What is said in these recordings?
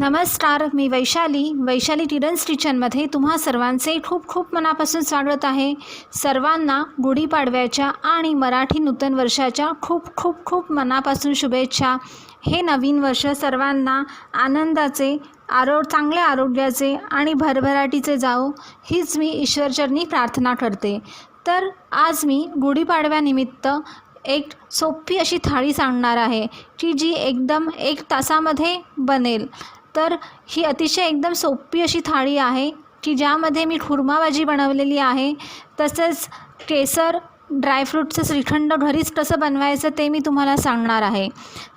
नमस्कार मी वैशाली. वैशाली टिडन्स किचनमध्ये तुम्हा सर्वांचे खूप खूप मनापासून स्वागत आहे. सर्वांना गुढीपाडव्याच्या आणि मराठी नूतन वर्षाच्या खूप खूप खूप मनापासून शुभेच्छा. हे नवीन वर्ष सर्वांना आनंदाचे आरो चांगल्या आरोग्याचे आणि भरभराटीचे जाओ हीच मी ईश्वरचरणी प्रार्थना करते. तर आज मी गुढीपाडव्यानिमित्त एक सोपी अशी थाळी सांगणार आहे की जी एकदम एक तासामध्ये बनेल. तर ही अतिशय एकदम सोपी अशी थाळी आहे की ज्यामध्ये मी खुर्माभाजी बनवलेली आहे. तसंच केसर ड्रायफ्रूटचं श्रीखंड घरीच कसं बनवायचं ते मी तुम्हाला सांगणार आहे.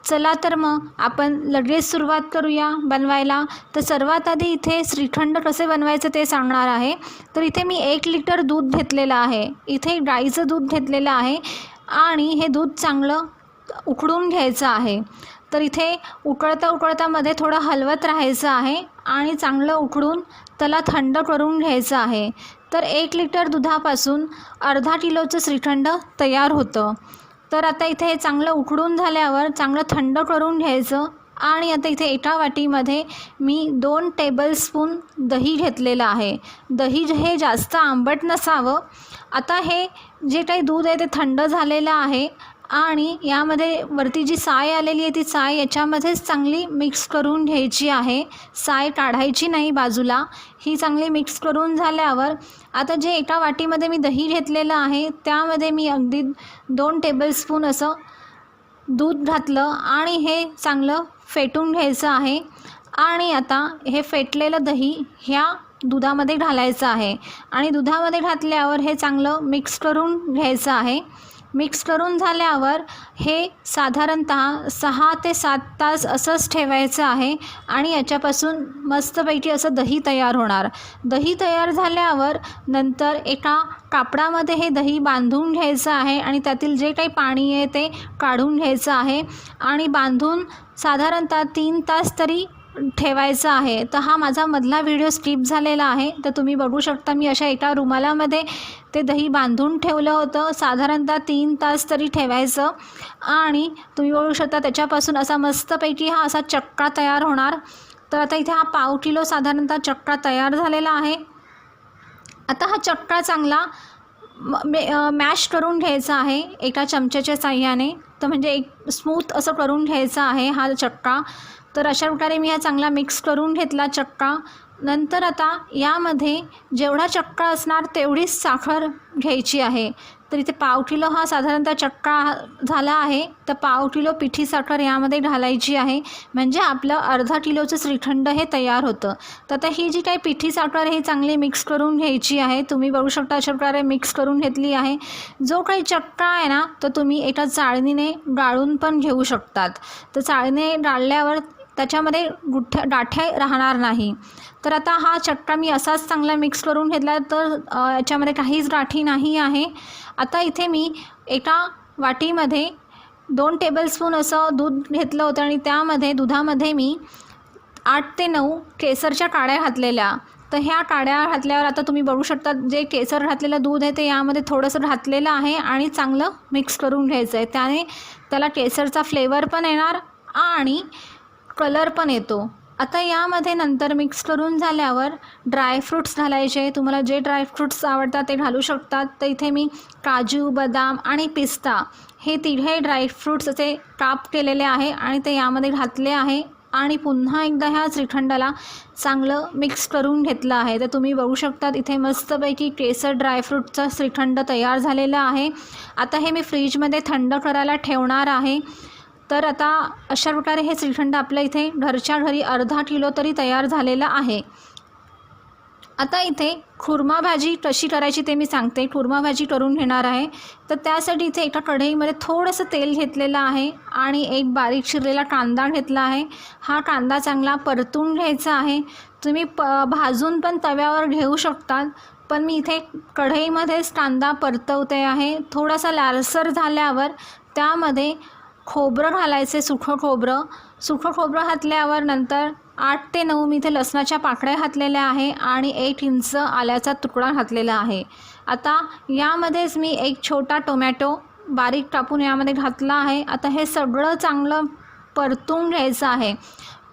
चला तर मग आपण लगेच सुरुवात करूया बनवायला. तर सर्वात आधी इथे श्रीखंड कसे बनवायचं ते सांगणार आहे. तर इथे मी एक लिटर दूध घेतलेलं आहे. इथे गाईचं दूध घेतलेलं आहे आणि हे दूध चांगलं उकडून घ्यायचं आहे. तर इथे उकळता उकळता मध्ये थोडं हलवत राहायचं आहे आणि चांगलं उकळून त्याला थंड करून घ्यायचं आहे. तर एक लिटर दुधापासून अर्धा किलोचं श्रीखंड तयार होतं. तर आता इथे हे चांगलं उकळून झाल्यावर चांगलं थंड करून घ्यायचं आणि आता इथे एका वाटीमध्ये मी दोन टेबलस्पून दही घेतलेलं आहे. दही हे जास्त आंबट नसावं. आता हे जे काही दूध आहे ते थंड झालेलं आहे. आणि यामध्ये वरती जी साय आलेली आहे ती साय याच्यामध्येच चांगली मिक्स करून घ्यायची आहे. साय काढायची नाही बाजूला. ही चांगली मिक्स करून झाल्यावर आता जे एका वाटीमध्ये मी दही घेतलेलं आहे त्यामध्ये मी अगदी दोन टेबलस्पून असं दूध घातलं आणि हे चांगलं फेटून घ्यायचं आहे. आणि आता हे फेटलेलं दही ह्या दुधामध्ये घालायचं आहे. आणि दुधामध्ये घातल्यावर हे चांगलं मिक्स करून घ्यायचं आहे. मिक्स करून झाल्यावर हे साधारणतः सहा ते सात तास असंच ठेवायचं आहे आणि याच्यापासून मस्तपैकी असं दही तयार होणार. दही तयार झाल्यावर नंतर एका कापडामध्ये हे दही बांधून घ्यायचं आहे आणि त्यातील जे काही पाणी आहे ते काढून घ्यायचं आहे आणि बांधून साधारणतः तीन तास तरी ठेवायचं आहे. तर हा माझा मधला व्हिडिओ स्किप झालेला आहे. तर तुम्ही बघू शकता मी अशा एका रुमालामध्ये ते दही बांधून ठेवलं होतं. साधारणतः तीन तास तरी ठेवायचं. आणि तुम्ही बघू शकता त्याच्यापासून असा मस्तपैकी हा असा चक्का तयार होणार. तर आता इथे हा पाव किलो साधारणतः चक्का तयार झालेला आहे. आता हा चक्का चांगला मॅश करून घ्यायचा आहे एका चमच्याच्या साह्याने. तर म्हणजे एक स्मूथ असं करून घ्यायचं आहे हा चक्का तर अशा प्रकारे मी हा चांगला मिक्स करून घेतला चक्का नंतर आता यामध्ये जेवढा चक्का असणार तेवढीच साखर घ्यायची आहे. तर इथे पाव किलो हा साधारणतः चक्का झाला आहे. तर पाव किलो पिठी साखर यामध्ये घालायची आहे. म्हणजे आपलं अर्धा किलोचं श्रीखंड हे तयार होतं. तर आता ही जी काही पिठी साखर ही चांगली मिक्स करून घ्यायची आहे. तुम्ही बघू शकता अशा प्रकारे मिक्स करून घेतली आहे. जो काही चक्का आहे ना तो तुम्ही एका चाळणीने गाळून पण घेऊ शकतात. तर चाळणीने गाळल्यावर त्याच्यामध्ये गुठ्ठ्या गाठ्या राहणार नाही. तर आता हा चक्का मी असाच चांगला मिक्स करून घेतला तर याच्यामध्ये काहीच गाठी नाही आहे. आता इथे मी एका वाटीमध्ये दोन टेबलस्पून असं दूध घेतलं होतं आणि त्यामध्ये दुधामध्ये मी आठ ते नऊ केसरच्या काड्या घातलेल्या. तर ह्या काड्या घातल्यावर आता तुम्ही बघू शकता जे केसर घातलेलं दूध आहे ते यामध्ये थोडंसं घातलेलं आहे आणि चांगलं मिक्स करून घ्यायचं आहे त्याने त्याला केसरचा फ्लेवर पण येणार आणि कलर पण येतो. आता यामध्ये नंतर मिक्स करून झाल्यावर ड्रायफ्रूट्स घालायचे. तुम्हाला जे ड्रायफ्रूट्स आवडतात ते घालू शकतात. तर इथे मी काजू बदाम आणि पिस्ता हे तिघे ड्रायफ्रूट्स असे काप केलेले आहे आणि ते यामध्ये घातले आहे. आणि पुन्हा एकदा ह्या श्रीखंडाला चांगलं मिक्स करून घेतलं आहे. तर तुम्ही बघू शकतात इथे मस्तपैकी केसर ड्रायफ्रूटचा श्रीखंड तयार झालेला आहे. आता हे मी फ्रीजमध्ये थंड करायला ठेवणार आहे. तर आता अशा प्रकारे हे श्रीखंड आपल्या इथे घरच्या घरी अर्धा किलो तरी तयार झालेलं आहे. आता इथे खुर्मा भाजी कशी करायची ते मी सांगते. खुर्मा भाजी करून घेणार आहे. तर त्यासाठी इथे एका कढईमध्ये थोडंसं तेल घेतलेलं आहे आणि एक बारीक शिरलेला कांदा घेतला आहे. हा कांदा चांगला परतून घ्यायचा आहे. तुम्ही प भाजून पण तव्यावर घेऊ शकतात. पण मी इथे कढईमध्येच कांदा परतवते आहे. थोडासा लालसर झाल्यावर त्यामध्ये खोबरं घालायचे सुखं खोबरं. सुखं खोबरं घातल्यावर नंतर आठ ते नऊ मी इथे लसणाच्या पाकळ्या घातलेल्या आहे आणि एक इंच आल्याचा तुकडा घातलेला आहे. आता यामध्येच मी एक छोटा टोमॅटो बारीक कापून यामध्ये घातला आहे. आता हे सगळं चांगलं परतून घ्यायचं आहे.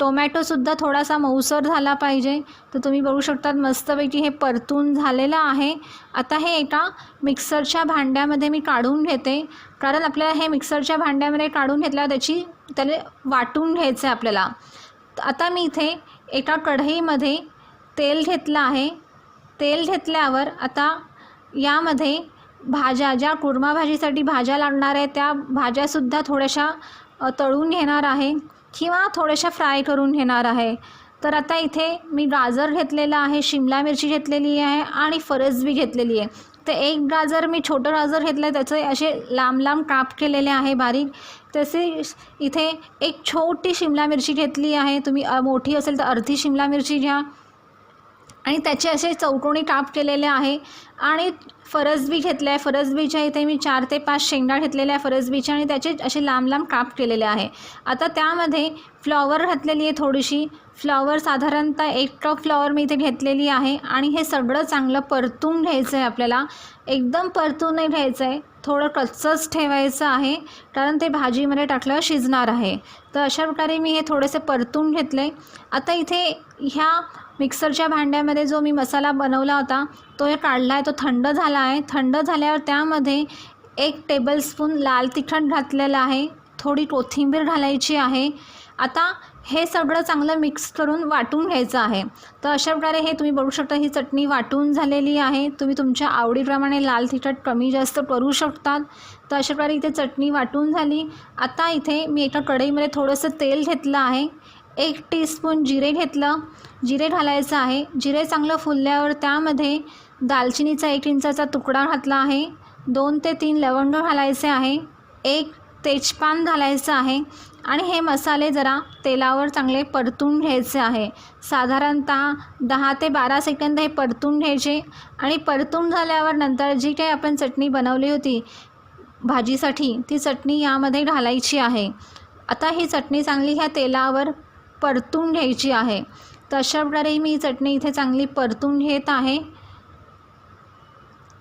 टोमॅटोसुद्धा थोडासा मऊसर झाला पाहिजे. तर तुम्ही बघू शकतात मस्तपैकी हे परतून झालेलं आहे. आता हे एका मिक्सरच्या भांड्यामध्ये मी काढून घेते. कारण आपल्याला हे मिक्सरच्या भांड्यामध्ये काढून घेतल्यावर त्याची त्याला वाटून घ्यायचं आहे आपल्याला. आता मी इथे एका कढईमध्ये तेल घेतलं आहे. तेल घेतल्यावर आता यामध्ये भाज्या ज्या कुर्मा भाजीसाठी भाज्या लागणार आहे त्या भाज्यासुद्धा थोड्याशा तळून घेणार आहे. किंवा थोड्याशा फ्राय करून घेणार आहे. तर आता इथे मी गाजर घेतलेलं आहे शिमला मिरची घेतलेली आहे आणि फरसबी घेतलेली आहे. तर एक गाजर मी छोटं गाजर घेतलं आहे त्याचे असे लांब लांब काप केलेले आहे बारीक. तसे इथे एक छोटी शिमला मिरची घेतली आहे. तुम्ही मोठी असेल तर अर्धी शिमला मिरची घ्या. आणि त्याचे असे चौकोनी काप केलेले आहे. आणि फरसबी घेतल्या आहे. फरसबीच्या इथे मी चार ते पाच शेंगा घेतलेल्या आहे फरसबीच्या आणि त्याचे असे लांब लांब काप केलेले आहे. आता त्यामध्ये फ्लॉवर घातलेली आहे थोडीशी. फ्लॉवर साधारणतः एक कप फ्लॉवर मी इथे घेतलेली आहे. आणि हे सगळं चांगलं परतून घ्यायचं आहे आपल्याला. एकदम परतून नाही घ्यायचं आहे. थोडं कच्चंच ठेवायचं आहे. कारण ते भाजीमध्ये टाकल्यावर शिजणार आहे. तर अशा प्रकारे मी हे थोडेसे परतून घेतले. आता इथे ह्या मिक्सरच्या भांड्यामध्ये जो मी मसाला बनवला होता तो काढला आहे तो थंड झाला आहे. थंड झाल्यावर त्यामध्ये एक टेबलस्पून लाल तिखट घातलेलं आहे. थोडी कोथिंबीर घालायची आहे. आता हे सगळं चांगलं मिक्स करून वाटून घ्यायचं आहे. तर अशा प्रकारे हे तुम्ही बघू शकता ही चटणी वाटून झालेली आहे. तुम्ही तुमच्या आवडीप्रमाणे लाल तिखट कमी जास्त करू शकतात. तर अशा प्रकारे इथे चटणी वाटून झाली. आता इथे मी एका कढईमध्ये थोडंसं तेल घेतलं आहे. एक टीस्पून जिरे घेतलं. जिरे घालायचं आहे. जिरे चांगलं फुलल्यावर त्यामध्ये दालचिनीचा एक इंचाचा तुकडा घातला आहे. दोन ते तीन लवंग घालायचे आहे. एक तेजपान घालायचं आहे. आणि हे मसाले जरा तेलावर चांगले परतून घ्यायचे आहे. साधारणतः दहा ते बारा सेकंद हे परतून घ्यायचे. आणि परतून झाल्यावर नंतर जी काही आपण चटणी बनवली होती भाजीसाठी ती चटणी यामध्ये घालायची आहे. आता ही चटणी चांगली ह्या तेलावर परतून घ्यायची आहे. तर अशा प्रकारे मी चटणी इथे चांगली परतून घेत आहे.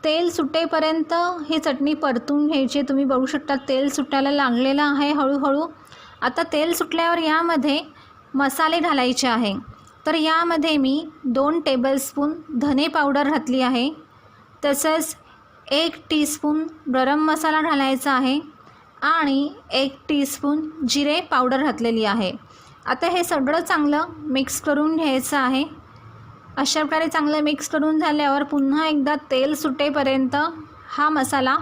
तेल सुटेपर्यंत ही चटणी परतून घ्यायची. तुम्ही बघू शकता तेल सुटायला लागलेलं आहे हळूहळू. आता तेल सुटल्यावर यामध्ये मसाले घालायचे आहे. तर यामध्ये मी दोन टेबलस्पून धने पावडर घातली आहे. तसंच एक टीस्पून गरम मसाला घालायचा आहे. आणि एक टीस्पून जिरे पावडर घातलेली आहे. आता हे सगळं चांगलं मिक्स करून घ्यायचं आहे. अशा प्रकारे चांगलं मिक्स करून झाल्यावर पुन्हा एकदा तेल सुटेपर्यंत हा मसाला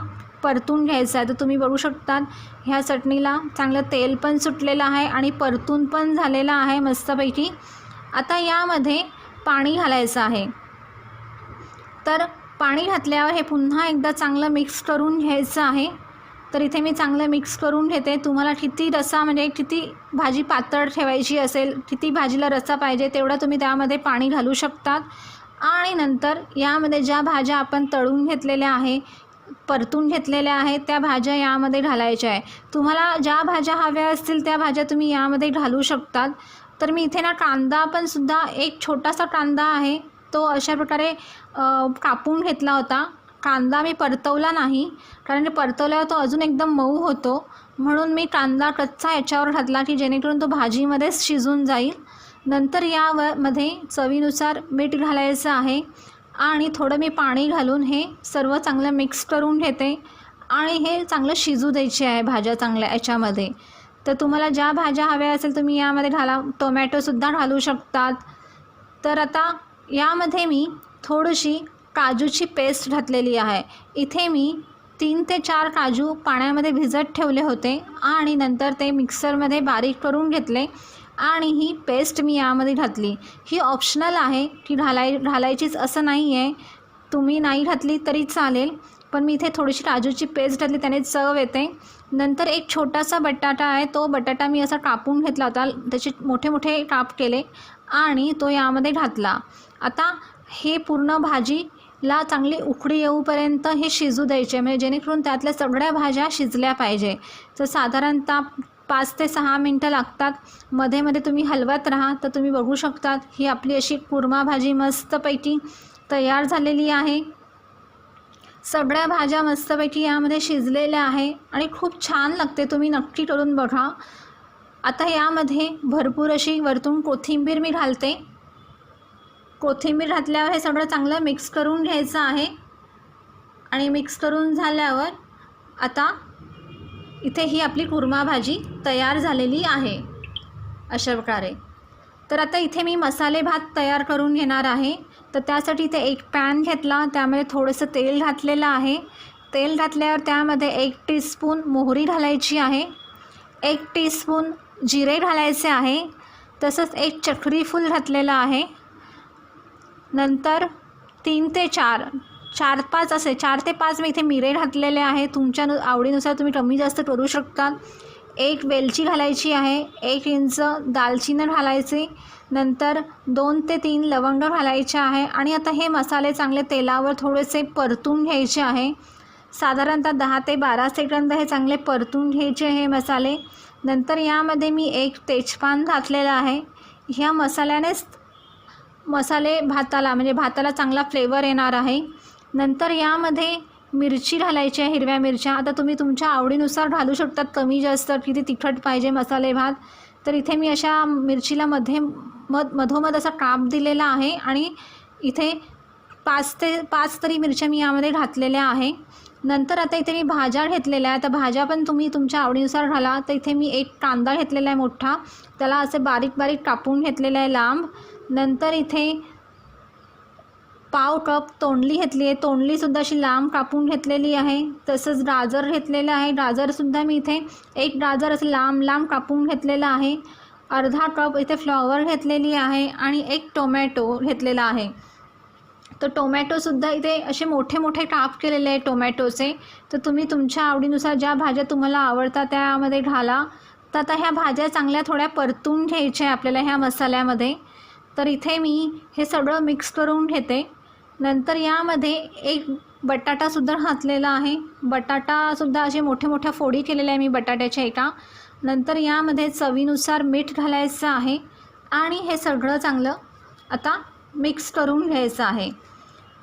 परतून घ्यायचा आहे. तर तुम्ही बघू शकतात ह्या चटणीला चांगलं तेल पण सुटलेलं आहे आणि परतून पण झालेलं आहे मस्तपैकी. आता यामध्ये पाणी घालायचं आहे. तर पाणी घातल्यावर हे पुन्हा एकदा चांगलं मिक्स करून घ्यायचं आहे. तर इथे मी चांगलं मिक्स करून घेते. तुम्हाला किती रसा म्हणजे किती भाजी पातळ ठेवायची असेल किती भाजीला रसा पाहिजे तेवढा तुम्ही त्यामध्ये पाणी घालू शकतात. आणि नंतर यामध्ये ज्या भाज्या आपण तळून घेतलेल्या आहे परतून घेतलेल्या आहेत त्या भाज्या यामध्ये घालायच्या आहे. तुम्हाला ज्या भाज्या हव्या असतील त्या भाज्या तुम्ही यामध्ये घालू शकतात. तर मी इथे ना कांदा पण सुद्धा एक छोटासा कांदा आहे तो अशा प्रकारे कापून घेतला होता. कांदा मी परतवला नाही कारण परतवल्यावर तो अजून एकदम मऊ होतो. म्हणून मी कांदा कच्चा याच्यावर घातला की जेणेकरून तो भाजीमध्येच शिजून जाईल. नंतर यावर मध्ये चवीनुसार मीठ घालायचं आहे आणि थोडं मी पाणी घालून हे सर्व चांगलं मिक्स करून घेते. आणि हे चांगलं शिजू द्यायचे आहे भाज्या चांगल्या याच्यामध्ये. तर तुम्हाला ज्या भाज्या हव्या असेल तुम्ही यामध्ये घाला. टोमॅटोसुद्धा घालू शकतात. तर आता यामध्ये मी थोडीशी काजूची पेस्ट घातलेली आहे. इथे मी तीन ते चार काजू पाण्यामध्ये भिजत ठेवले होते आणि नंतर ते मिक्सरमध्ये बारीक करून घेतले आणि ही पेस्ट मी यामध्ये घातली. ही ऑप्शनल आहे की घालाय घालायचीच असं नाही आहे तुम्ही नाही घातली तरी चालेल पण मी इथे थोडीशी काजूची पेस्ट घातली त्याने चव येते. नंतर एक छोटासा बटाटा आहे तो बटाटा मी असा कापून घेतला होता त्याचे मोठे मोठे काप केले आणि तो यामध्ये घातला. आता हे पूर्ण भाजी ला चांगली उकडी येऊपर्यंत हे शिजू द्यायचे. म्हणजे जेणेकरून त्यातल्या सगळ्या भाज्या शिजल्या पाहिजे. तर साधारणतः पाच ते सहा मिनटं लागतात. मध्ये मध्ये तुम्ही हलवत राहा. तर तुम्ही बघू शकतात ही आपली अशी कुर्मा भाजी मस्तपैकी तयार झालेली आहे. सगळ्या भाज्या मस्तपैकी यामध्ये शिजलेल्या आहे आणि खूप छान लागते. तुम्ही नक्की करून बघा. आता यामध्ये भरपूर अशी वरतून कोथिंबीर मी घालते. कोथिंबीर घातल्यावर हे सगळं चांगलं मिक्स करून घ्यायचं आहे. आणि मिक्स करून झाल्यावर आता इथे ही आपली कुर्मा भाजी तयार झालेली आहे. अशा प्रकारे. तर आता इथे मी मसाले भात तयार करून घेणार आहे. तर त्यासाठी इथे एक पॅन घेतला. त्यामध्ये थोडंसं तेल घातलेलं आहे. तेल घातल्यावर त्यामध्ये एक टीस्पून मोहरी घालायची आहे. एक टीस्पून जिरे घालायचे आहे. तसंच एक चक्री फूल घातलेलं आहे. नंतर तीन ते चार चार पाच असे चार ते पाच मी इथे मिरे घातलेले आहे तुमच्या नु आवडीनुसार तुम्ही कमी जास्त करू शकता. एक वेलची घालायची आहे एक इंच दालचिनी घालायची. नंतर दोन ते तीन लवंग घालायचे आहे. आणि आता हे मसाले चांगले तेलावर थोडेसे परतून घ्यायचे आहे. साधारणतः दहा ते बारा सेकंद हे चांगले परतून घ्यायचे हे मसाले. नंतर यामध्ये मी एक तेजपान घातलेलं आहे. ह्या मसाल्यानेच मसाले भाताला म्हणजे भाताला चांगला फ्लेवर येणार आहे. नंतर यामध्ये मिरची घालायची आहे हिरव्या मिरच्या. आता तुम्ही तुमच्या आवडीनुसार घालू शकतात कमी जास्त. किती तिखट पाहिजे मसाले भात. तर इथे मी अशा मिरचीला मध्ये मध मधोमध असा काप दिलेला आहे आणि इथे पाच ते पाच तरी मिरच्या मी यामध्ये घातलेल्या आहे. नंतर आता इथे मी भाज्या घेतलेल्या आहे तर भाज्या पण तुम्ही तुमच्या आवडीनुसार घाला. तर इथे मी एक कांदा घेतलेला आहे मोठा. त्याला असे बारीक बारीक कापून घेतलेला आहे लांब. नंतर इथे पाव कप तोंडली घेतली आहे. तोंडलीसुद्धा अशी लांब कापून घेतलेली आहे. तसंच गाजर घेतलेलं आहे. गाजरसुद्धा मी इथे एक गाजर असं लांब लांब कापून घेतलेलं आहे. अर्धा कप इथे फ्लॉवर घेतलेली आहे आणि एक टोमॅटो घेतलेला आहे. तर टोमॅटोसुद्धा इथे असे मोठे मोठे काप केलेले आहे टोमॅटोचे. तर तुम्ही तुमच्या आवडीनुसार ज्या भाज्या तुम्हाला आवडतात त्यामध्ये घाला. तर आता ह्या भाज्या चांगल्या थोड्या परतून घ्यायच्या आहे आपल्याला ह्या मसाल्यामध्ये. तर इथे मी हे सगळं मिक्स करून घेते. नंतर यामध्ये एक बटाटासुद्धा घातलेला आहे. बटाटासुद्धा असे मोठ्या मोठ्या फोडी केलेल्या आहे मी बटाट्याच्या एका. नंतर यामध्ये चवीनुसार मीठ घालायचं आहे आणि हे सगळं चांगलं आता मिक्स करून घ्यायचं आहे.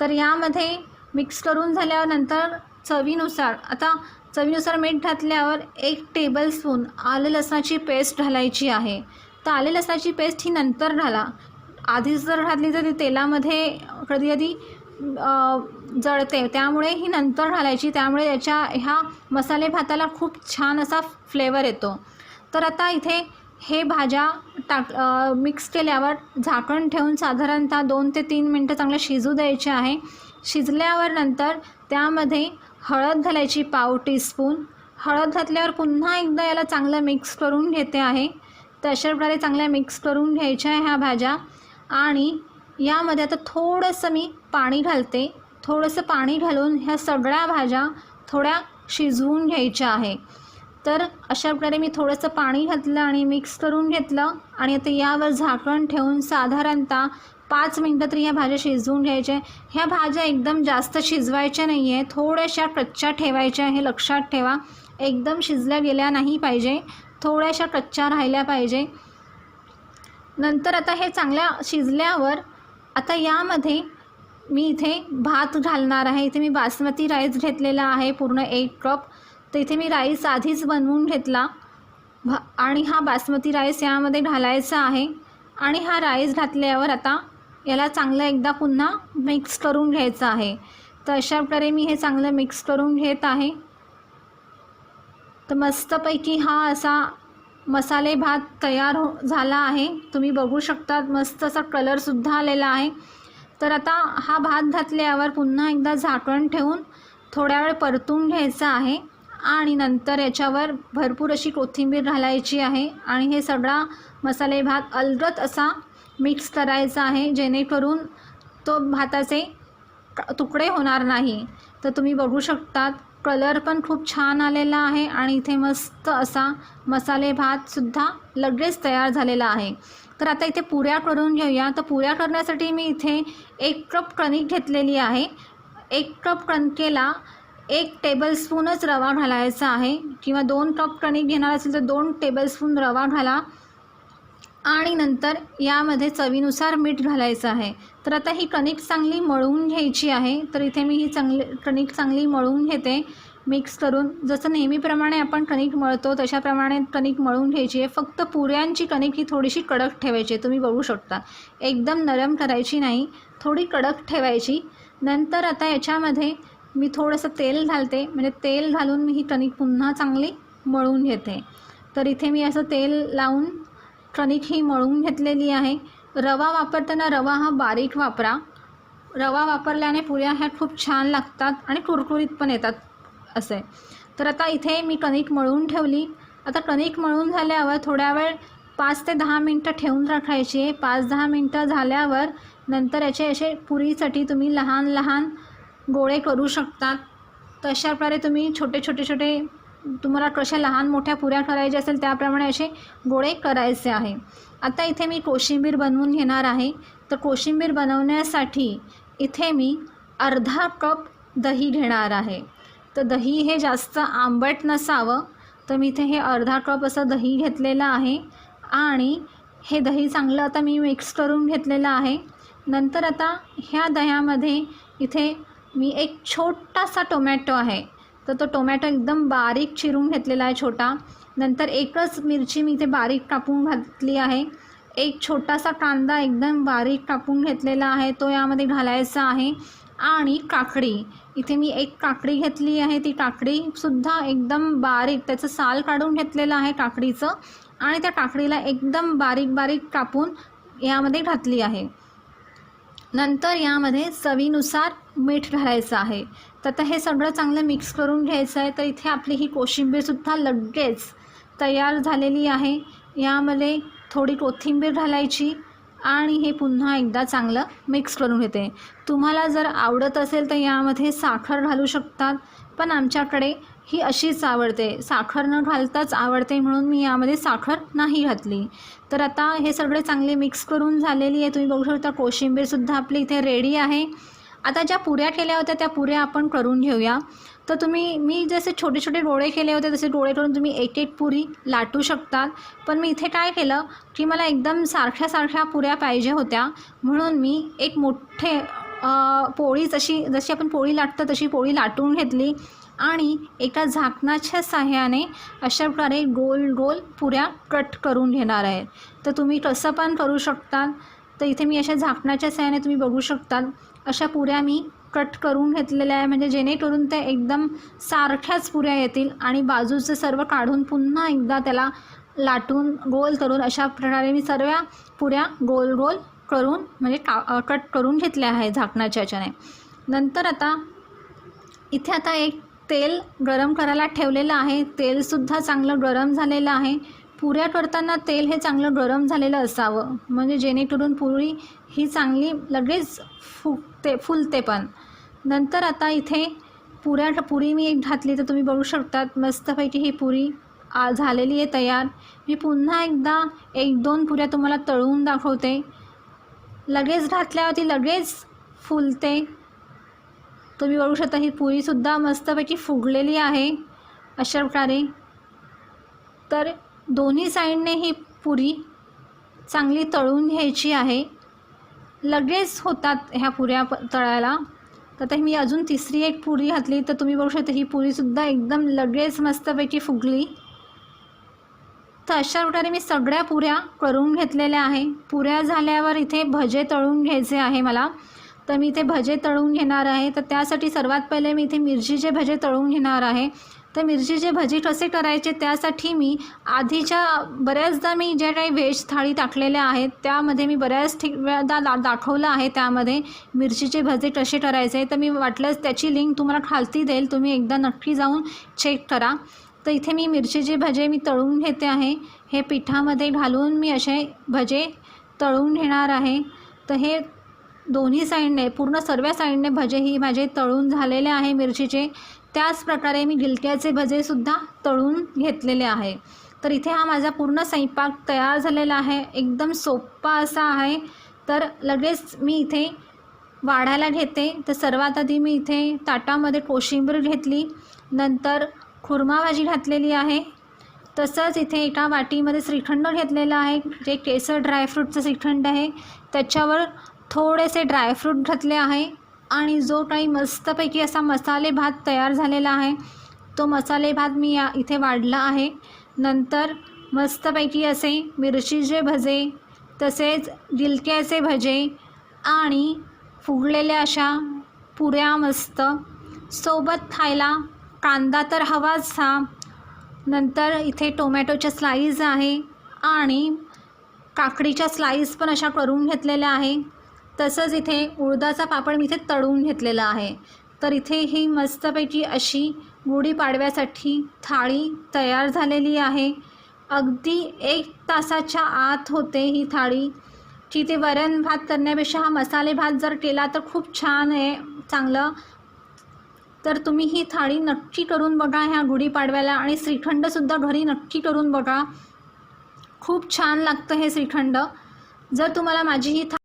तर यामध्ये मिक्स करून झाल्यावर नंतर चवीनुसार आता चवीनुसार मीठ घातल्यावर एक टेबलस्पून आलं लसणाची पेस्ट घालायची आहे. तर आले लसणाची पेस्ट ही नंतर घाला. आधीच जर घातली तर ती तेलामध्ये कधी कधी जळते. त्यामुळे ही नंतर घालायची. त्यामुळे याच्या ह्या मसाले भाताला खूप छान असा फ्लेवर येतो. तर आता इथे हे भाज्या टाक मिक्स केल्यावर झाकण ठेवून साधारणतः दोन ते तीन मिनटं चांगलं शिजू द्यायचे आहे. शिजल्यावर नंतर त्यामध्ये हळद घालायची पाव टीस्पून हळद घातल्यावर पुन्हा एकदा याला चांगलं मिक्स करून घेते आहे. तर अशा प्रकारे चांगल्या मिक्स करून घ्यायच्या आहे ह्या भाज्या. आणि यामध्ये आता थोडंसं मी पाणी घालते. थोडंसं पाणी घालून ह्या सगळ्या भाज्या थोड्या शिजवून घ्यायच्या आहे. तर अशा प्रकारे मी थोडंसं पाणी घातलं आणि मिक्स करून घेतलं. आणि आता यावर झाकण ठेवून साधारणतः पाच मिनटं तरी ह्या भाज्या शिजवून घ्यायच्या ह्या भाज्या एकदम जास्त शिजवायच्या नाही आहे थोड्याशा कच्च्या ठेवायच्या हे लक्षात ठेवा. एकदम शिजल्या गेल्या नाही पाहिजे. थोड्याशा कच्च्या राहिल्या पाहिजे. नंतर आता हे चांगल्या शिजल्यावर आता यामध्ये मी इथे भात घालणार आहे. इथे मी बासमती राईस घेतलेला आहे पूर्ण एक कप. तर इथे मी राईस आधीच बनवून घेतला. भा आणि हा बासमती राईस यामध्ये घालायचा आहे. आणि हा राईस घातल्यावर आता याला चांगलं एकदा पुन्हा मिक्स करून घ्यायचं आहे. तर अशा प्रकारे मी हे चांगलं मिक्स करून घेत आहे. तर मस्तपैकी हा असा मसाले भात तयार हो झाला आहे. तुम्ही बघू शकता मस्त असा कलरसुद्धा आलेला आहे. तर आता हा भात घातल्यावर पुन्हा एकदा झाकण ठेवून थोड्या वेळ परतून घ्यायचा आहे आणि नंतर याच्यावर भरपूर अशी कोथिंबीर घालायची आहे आणि हे सगळा मसाले भात अलगत असा मिक्स करायचा आहे जेणेकरून तो भाताचे तुकडे होणार नाही. तर तुम्ही बघू शकतात कलर पण खूप छान आलेला आहे आणि इथे मस्त असा मसाले भातसुद्धा लगेच तयार झालेला आहे. तर आता इथे पुऱ्या करून घेऊया. तर पुऱ्या करण्यासाठी मी इथे एक कप कणिक घेतलेली आहे. एक कप कणकेला एक टेबलस्पूनच रवा घालायचा आहे. किंवा दोन कप कणिक घेणार असेल तर दोन टेबलस्पून रवा घाला. आणि नंतर यामध्ये चवीनुसार मीठ घालायचं आहे. तर आता ही कणिक चांगली मळून घ्यायची आहे. तर इथे मी ही चांगली कणिक चांगली मळून घेते. मिक्स करून जसं नेहमीप्रमाणे आपण कणिक मळतो तशाप्रमाणे कणिक मळून घ्यायची आहे. फक्त पुऱ्यांची कणिक ही थोडीशी कडक ठेवायची आहे. तुम्ही बघू शकता. एकदम नरम करायची नाही. थोडी कडक ठेवायची. नंतर आता याच्यामध्ये मी थोडंसं तेल घालते. म्हणजे तेल घालून मी ही कणिक पुन्हा चांगली मळून घेते. तर इथे मी असं तेल लावून कणिक ही मळून घेतलेली आहे. रवा वापरताना रवा हा बारीक वापरा. रवा वापरल्याने पुऱ्या ह्या खूप छान लागतात आणि कुरकुरीत पण येतात असे. तर आता इथे मी कणिक मळून ठेवली. आता कणिक मळून झाल्यावर थोड्या वेळ पाच ते दहा मिनटं ठेवून राखायची. आहे पाच दहा मिनटं झाल्यावर नंतर याचे असे पुरीसाठी तुम्ही लहान लहान गोळे करू शकतात तशा प्रकारे तुम्ही छोटे छोटे छोटे तुम्हाला कशा लहान मोठ्या पुऱ्या करायच्या असेल त्याप्रमाणे असे गोळे करायचे आहे. आता इथे मी कोशिंबीर बनवून घेणार आहे. तर कोशिंबीर बनवण्यासाठी इथे मी अर्धा कप दही घेणार आहे. तर दही हे जास्त आंबट नसावं. तर मी इथे हे अर्धा कप असं दही घेतलेलं आहे. आणि हे दही चांगलं आता मी मिक्स करून घेतलेलं आहे. नंतर आता ह्या दह्यामध्ये इथे मी एक छोटासा टोमॅटो आहे. तर तो टोमॅटो एकदम बारीक चिरून घेतलेला आहे छोटा. नंतर एकच मिरची मी इथे बारीक कापून घातली आहे. एक छोटासा कांदा एकदम बारीक कापून घेतलेला आहे. तो यामध्ये घालायचा आहे. आणि काकडी. इथे मी एक काकडी घेतली आहे. ती काकडीसुद्धा एकदम बारीक त्याचं साल काढून घेतलेलं आहे काकडीचं. आणि त्या काकडीला एकदम बारीक बारीक कापून यामध्ये घातली आहे. नंतर यामध्ये चवीनुसार मीठ घालायचं आहे. तर आता हे सगळं चांगलं मिक्स करून घ्यायचं आहे. तर इथे आपली ही कोशिंबीरसुद्धा लगेच तयार झालेली आहे. यामध्ये थोडी कोथिंबीर घालायची आणि हे पुन्हा एकदा चांगलं मिक्स करून घेते. तुम्हाला जर आवडत असेल तर यामध्ये साखर घालू शकतात पण आमच्याकडे ही अशीच आवडते. साखर न घालताच आवडते म्हणून मी यामध्ये साखर नाही घातली. तर आता हे सगळे चांगले मिक्स करून झालेली आहे. तुम्ही बघू शकता कोशिंबीरसुद्धा आपली इथे रेडी आहे. आता ज्या पुऱ्या केल्या होत्या त्या पुऱ्या आपण करून घेऊया. तर तुम्ही मी जसे छोटे छोटे गोळे केले होते तसे गोळे करून तुम्ही एक एक पुरी लाटू शकतात. पण मी इथे काय केलं की मला एकदम सारख्या सारख्या पुऱ्या पाहिजे होत्या. म्हणून मी एक मोठे पोळी जशी जशी आपण पोळी लाटतो तशी पोळी लाटून घेतली. आणि एका झाकणाच्या साह्याने अशा प्रकारे गोल गोल पुऱ्या कट करून घेणार आहे. तर तुम्ही कसं पण करू शकता तर इथे मी अशा झाकणाच्या सहाय्याने तुम्ही बघू शकतात अशा पुऱ्या मी कट करून घेतलेल्या आहे. म्हणजे जेणेकरून त्या एकदम सारख्याच पुऱ्या येतील आणि बाजूचं सर्व काढून पुन्हा एकदा त्याला लाटून गोल करून अशा प्रकारे मी सर्व पुऱ्या गोल गोल करून म्हणजे का कट करून घेतल्या आहे झाकणाच्या याच्याने नंतर आता इथे आता एक तेल गरम करायला ठेवलेलं आहे. तेलसुद्धा चांगलं गरम झालेलं आहे. पुऱ्या करताना तेल हे चांगलं गरम झालेलं असावं. म्हणजे जेणेकरून पुरी ही चांगली लगेच फुगते फुलते पण. नंतर आता इथे पुऱ्या पुरी मी एक घातली तर तुम्ही बघू शकतात. मस्तपैकी ही पुरी आ झालेली आहे तयार. मी पुन्हा एकदा एक दोन पुऱ्या तुम्हाला तळून दाखवते. लगेच घातल्यावर ती लगेच फुलते. तुम्ही बघू शकता ही पुरीसुद्धा मस्तपैकी फुगलेली आहे. अशा प्रकारे. तर दोन्ही साईडने ही पुरी चांगली तळून घ्यायची आहे. लगेच होतात ह्या पुऱ्या प तळायला. तर आता मी अजून तिसरी एक पुरी घातली तर तुम्ही बघू शकता ही पुरीसुद्धा एकदम लगेच मस्तपैकी फुगली. तर अशा प्रकारे मी सगळ्या पुऱ्या करून घेतलेल्या आहे. पुऱ्या झाल्यावर इथे भजे तळून घ्यायचे आहे मला. तर मी इथे भजे तळून घेणार आहे. तर त्यासाठी सर्वात पहिले मी इथे मिरचीचे भजे तळून घेणार आहे. तर मिरचीचे भजी कसे करायचे त्यासाठी मी आधीच्या बऱ्याचदा मी ज्या काही व्हेज थाळी टाकलेल्या आहेत त्यामध्ये मी बऱ्याच ठिक दा दाखवलं आहे त्यामध्ये मिरचीचे भजे कसे करायचे तर मी वाटल्यास त्याची लिंक तुम्हाला खालती देईल तुम्ही एकदा नक्की जाऊन चेक करा. तर इथे मी मिरचीचे भजे मी तळून घेते आहे. हे पिठामध्ये घालून मी असे भजे तळून घेणार आहे. तर हे दोन्ही साईडने पूर्ण सर्व साईडने भजे ही माझे तळून झालेले आहे मिरचीचे. त्याच प्रकारे मी गिलक्याचे भजेसुद्धा तळून घेतलेले आहे. तर इथे हा माझा पूर्ण स्वयंपाक तयार झालेला आहे. एकदम सोप्पा असा आहे. तर लगेच मी इथे वाढायला घेते. तर सर्वात आधी मी इथे ताटामध्ये कोशिंबीर घेतली. नंतर खुर्मा भाजी घातलेली आहे. तसंच इथे एका वाटीमध्ये श्रीखंड घेतलेलं आहे जे केसर ड्रायफ्रूटचं श्रीखंड आहे. त्याच्यावर थोडेसे ड्रायफ्रूट घातले आहे. आणि जो काही मस्तपैकी असा मसाले भात तयार झालेला आहे तो मसाले भात मी या इथे वाढला आहे. नंतर मस्तपैकी असे मिरचीचे भजे तसेच गिलक्याचे भजे आणि फुगलेल्या अशा पुऱ्या मस्त. सोबत खायला कांदा तर हवाच हा. नंतर इथे टोमॅटोच्या स्लाईज आहे आणि काकडीच्या स्लाईस पण अशा करून घेतलेल्या आहे. तसंच इथे उडदाचा पापड मी इथे तळून घेतलेला आहे. तर इथे ही मस्तपैकी अशी गुढीपाडव्यासाठी थाळी तयार झालेली आहे. अगदी एक तासाच्या आत होते ही थाळी. की ते वरण भात करण्यापेक्षा हा मसाले भात जर केला तर खूप छान आहे चांगलं. तर तुम्ही ही थाळी नक्की करून बघा ह्या गुढीपाडव्याला आणि श्रीखंडसुद्धा घरी नक्की करून बघा. खूप छान लागतं हे श्रीखंड. जर तुम्हाला माझी ही था